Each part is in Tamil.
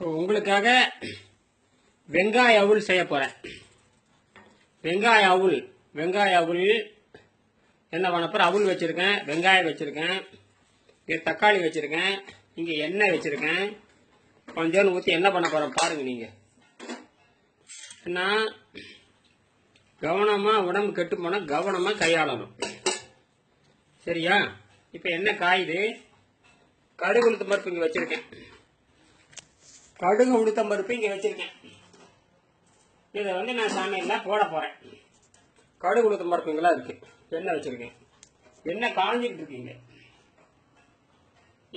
இப்போ உங்களுக்காக வெங்காய அவுள் செய்ய போகிறேன் வெங்காய அவுள் வெங்காய அவுள் என்ன பண்ண போகிறேன் அவுள் வச்சுருக்கேன் வெங்காயம் வச்சுருக்கேன் இங்கே தக்காளி வச்சுருக்கேன் இங்கே எண்ணெய் வச்சுருக்கேன். கொஞ்சோன்னு ஊற்றி என்ன பண்ண போகிறேன் பாருங்கள் நீங்கள் என்ன கவனமாக உடம்பு கெட்டு போனால் கவனமாக கையாளணும். சரியா? இப்போ என்ன காயுது? கடுகுளுத்து பருப்பு இங்கே வச்சுருக்கேன். கடுகு உளுத்தம் பருப்பு இங்கே வச்சுருக்கேன். இதை வந்து நான் சமையலில் போட போகிறேன் கடுகு உளுத்தம் பருப்பு இங்கெல்லாம் இருக்குது எண்ணெய் வச்சுருக்கேன். எண்ணெய் காஞ்சிக்கிட்டு இருக்கீங்க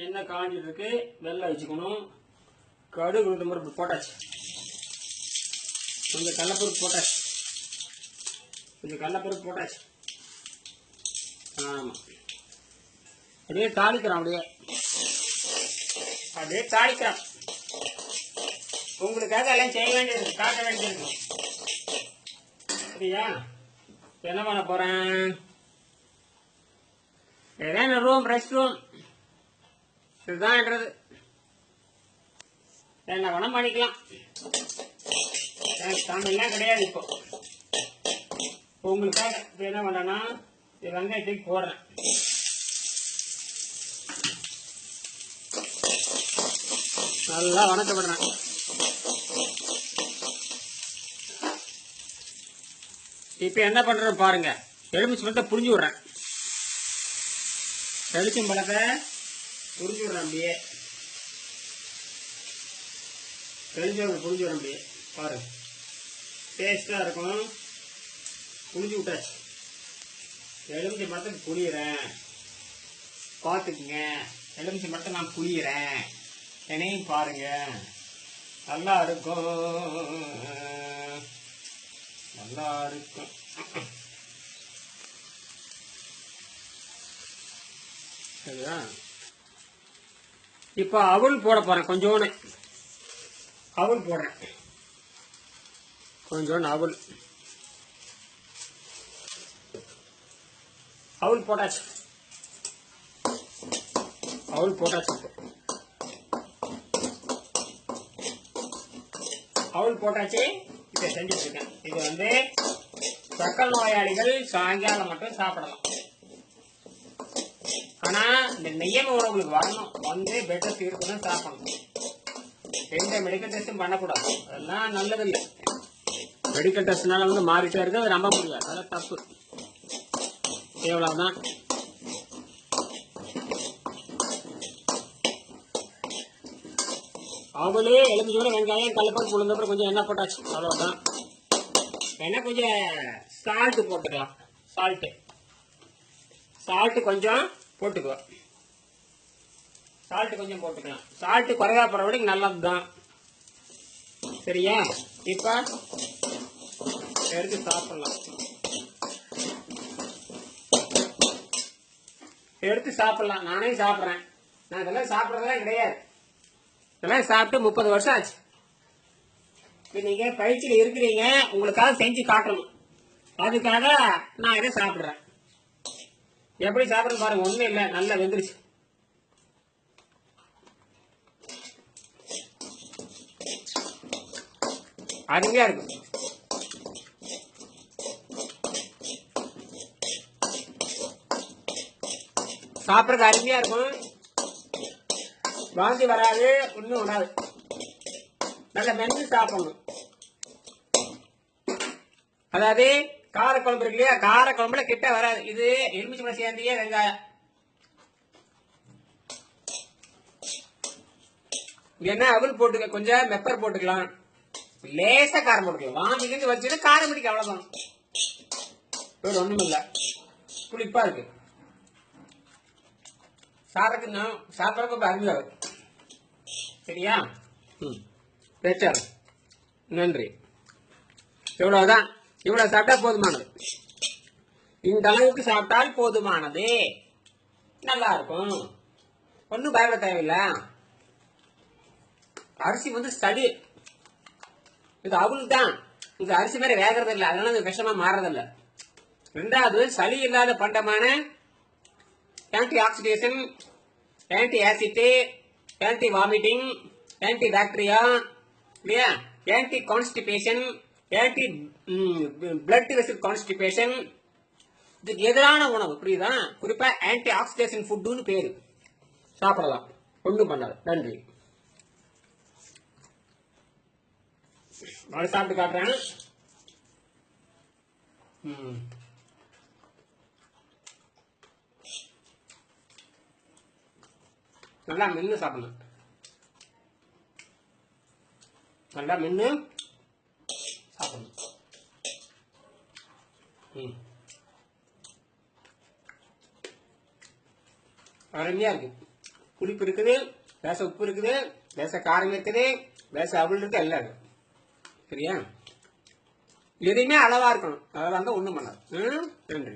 எண்ணெய் காஞ்சிட்டு இருக்கு. வெள்ளை வச்சுக்கணும். கடுகு உளுத்தம் பருப்பு போட்டாச்சு. கொஞ்சம் கடலப்பருப்பு போட்டாச்சு. கொஞ்சம் கடலப்பருப்பு போட்டாச்சு. ஆமாம் அப்படியே தாளிக்கிறான் அப்படியே. அப்படியே தாளிக்கிறான். உங்களுக்காக எல்லாம் செய்ய வேண்டியது காட்ட வேண்டியது. சரியா என்ன பண்ண போறேன்? ஏதாவது ரூம் ரெஸ்ட் ரூம் இதுதான்ன்றது. என்ன வேணா பண்ணிக்கலாம். தமிழ்லாம் கிடையாது இப்போ. உங்களுக்காக இப்போ என்ன பண்ணேன்னா இது வெங்காயத்துக்கு போடுறேன். நல்லா வணக்கப்படுறேன். இப்போ என்ன பண்றேன் பாருங்க. எலுமிச்சு பழத்தை புரிஞ்சு விடுறேன். எலுமிச்சம் பழத்தை புரிஞ்சு விடுறேன் அப்படியே. எலுமிச்சம் புரிஞ்சு விடுறேன் அப்படியே. பாருங்க. டேஸ்டாக இருக்கும். புரிஞ்சு விட்டாச்சு. எலுமிச்சை பழத்தை புளியிறேன் பார்த்துக்குங்க. எலுமிச்சை மரத்தை நான் புளியிறேன் என்னையும் பாருங்க. நல்லா இருக்கும். நல்லா இருக்கும் சரியா இப்போ அவல் போட போறேன் கொஞ்சோண்டு அவல் போடுறேன். கொஞ்சோண்டு அவல். அவல் போட்டாச்சு. அவல் போட்டாச்சு. அவல் போட்டாச்சு. செஞ்சுட்டு இருக்கேன் இது வந்து சக்கல் நோயாளிகள் சாயங்காலம் மட்டும் சாப்பிடலாம். ஆனா இந்த நியம உணவுகளுக்கு வரணும். வந்து பெட்டை தீர்க்கணும் சாப்பிடணும். எந்த மெடிக்கல் டெஸ்ட்டும் பண்ணக்கூடாது. அதெல்லாம் நல்லது இல்லை மெடிக்கல் டெஸ்ட்னால வந்து மாறிட்டே இருக்கு அது நம்ப முடியாது. அதெல்லாம் தப்பு. அவங்களே அவளே எலுமிச்சோட வெங்காயம் கல்லப்பருப்பு உளுந்தப்பறம் கொஞ்சம் எண்ணெய் போட்டாச்சு. அவ்வளோதான் வேணா கொஞ்சம் சால்ட்டு போட்டுக்கலாம். சால்ட்டு சால்ட்டு கொஞ்சம் போட்டுக்குவோம் சால்ட்டு கொஞ்சம் போட்டுக்கலாம். சால்ட்டு குறைவா போகிற வரைக்கும் நல்லது தான் சரியா? இப்போ எடுத்து சாப்பிடலாம். எடுத்து சாப்பிடலாம். நானே சாப்பிட்றேன். நான் இதெல்லாம் சாப்பிட்றதெல்லாம் கிடையாது. இதெல்லாம் சாப்பிட்டு முப்பது வருஷம் ஆச்சு. இப்போ நீங்க பயிற்சியில் இருக்கிறீங்க உங்களுக்காக செஞ்சு காட்டணும். அதுக்காக நான் இதை சாப்பிட்றேன். எப்படி சாப்பிட்றது பாருங்க ஒன்றும் இல்லை நல்லா வெந்துருச்சு. அருமையா இருக்கும். சாப்பிட்றது அருமையா இருக்கும். வாந்தி வராது ஒன்றும் வராது. நல்லா மென்று சாப்பிடணும். அதாவது காரக்குழம்பு இருக்கு இல்லையா? காரக்குழம்புல கிட்ட வராது. இது எலுமிச்சை பழம் சேர்ந்தியே வெங்காயம். என்ன? அவல் போட்டுக்க கொஞ்சம் பெப்பர் போட்டுக்கலாம். லேசா காரம் போட்டுக்கலாம். வாங்கிக்கிட்டு வச்சுட்டு காரம் பிடிக்க அவ்வளவுதான். வேறு ஒண்ணும் இல்ல. புளிப்பா இருக்கு. சாப்பிட்றதுக்கு சாப்பிட்றதுக்கு ரொம்ப அருமையா இருக்கு. சரியா? ம். பெட்டர் நன்றி. இவ்வளவுதான். இவ்வளவு சாப்பிட்டா போதுமானது. இந்த அளவுக்கு சாப்பிட்டால் போதுமானது. நல்லா இருக்கும். ஒன்றும் பயப்பட தேவையில்லை. அரிசி வந்து ஸ்டடி இது அவள் தான் இது அரிசி மாதிரி வேகிறது இல்லை அதனால இது விஷமா மாறுறதில்ல. ரெண்டாவது சளி இல்லாத பண்டமான anti oxidation anti acid anti vomiting anti bacteria இல்லையா anti constipation anti blood vessel constipation இதுக்கு எதிரான உணவு புரியுதா? குறிப்பா ஆன்டி ஆக்சிடேஷன் ஃபுட்டுன்னு பேரு. சாப்பிடலாம். ஒன்றும் பண்ணாது. நன்றி. நான் சாப்பிட்டு காட்டுறேன். ம். நல்லா மென்று சாப்பிடணும் நல்லா மென்று சாப்பிடணும் ம். அருமையா இருக்கு. புளிப்பு இருக்குது லேச உப்பு இருக்குது லேச காரம் இருக்குது லேச அவள் இருக்குது எல்லாம் இருக்குது சரியா? எதையுமே அளவாக இருக்கணும். அதெல்லாம் தான் ஒன்றும் பண்ணாது. ம்? நன்றி